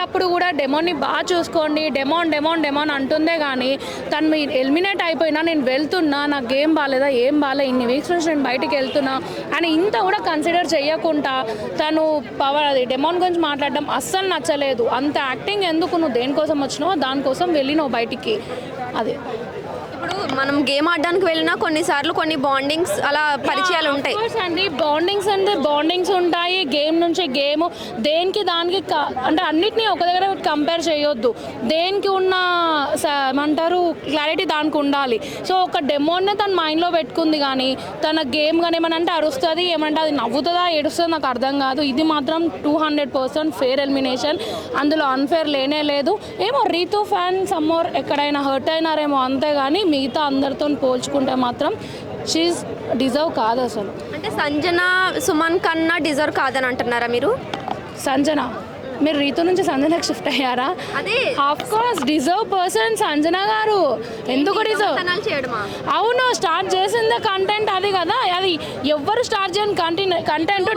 వెళ్ళేటప్పుడు కూడా డెమోని బాగా చూసుకోండి డెమోన్ డెమోన్ డెమోన్ అంటుందే కానీ తను మీరు ఎలిమినేట్ అయిపోయినా నేను వెళ్తున్నా నాకు గేమ్ బాగాలేదా ఏం బాగాలే ఇన్ని వీక్స్ నుంచి నేను బయటికి వెళ్తున్నా అని ఇంత కూడా కన్సిడర్ చేయకుండా తను పవర్ అది డెమోన్ గురించి మాట్లాడడం అస్సలు నచ్చలేదు. అంత యాక్టింగ్ ఎందుకు నువ్వు దేనికోసం వచ్చినావో దానికోసం వెళ్ళినావు బయటికి. అది. ఇప్పుడు మనం గేమ్ ఆడడానికి వెళ్ళినా కొన్నిసార్లు కొన్ని బాండింగ్స్ అలా పరిచయాలు ఉంటాయి. అండి. బాండింగ్స్ అంటే బాండింగ్స్ ఉంటాయి. గేమ్ నుంచి గేమ్. దేనికి దానికి అంటే అన్నిటినీ ఒక దగ్గర కంపేర్ చేయొద్దు. దేనికి ఉన్న ఏమంటారు క్లారిటీ దానికి ఉండాలి. సో ఒక డెమోనే తన మైండ్లో పెట్టుకుంది కానీ తన గేమ్ కానీ ఏమన్నా అంటే అరుస్తుంది ఏమంటే అది నవ్వుతుందా ఏడుస్తుందో నాకు అర్థం కాదు. ఇది మాత్రం two hundred percent fair elimination అందులో అన్ఫేర్ లేనే లేదు. ఏమో రీతు ఫ్యాన్ సమ్మోర్ ఎక్కడైనా హర్ట్ అయినారేమో అంతే కానీ మిగతా అందరితో పోల్చుకుంటే మాత్రం షీజ్ డిజర్వ్ కాదు అసలు. అంటే సంజన సుమన్ కన్నా డిజర్వ్ కాదని అంటున్నారా మీరు? సంజన మీరు రీతు నుంచి సంజనకు షిఫ్ట్ అయ్యారా? అదే. Of course deserve person Sanjana గారు. ఎందుకు డిజర్వ్ అవును స్టార్ట్ చేసిందే కంటెంట్ అది కదా. అది ఎవ్వరు స్టార్ట్ చేయని కంటెంట్ కంటెంట్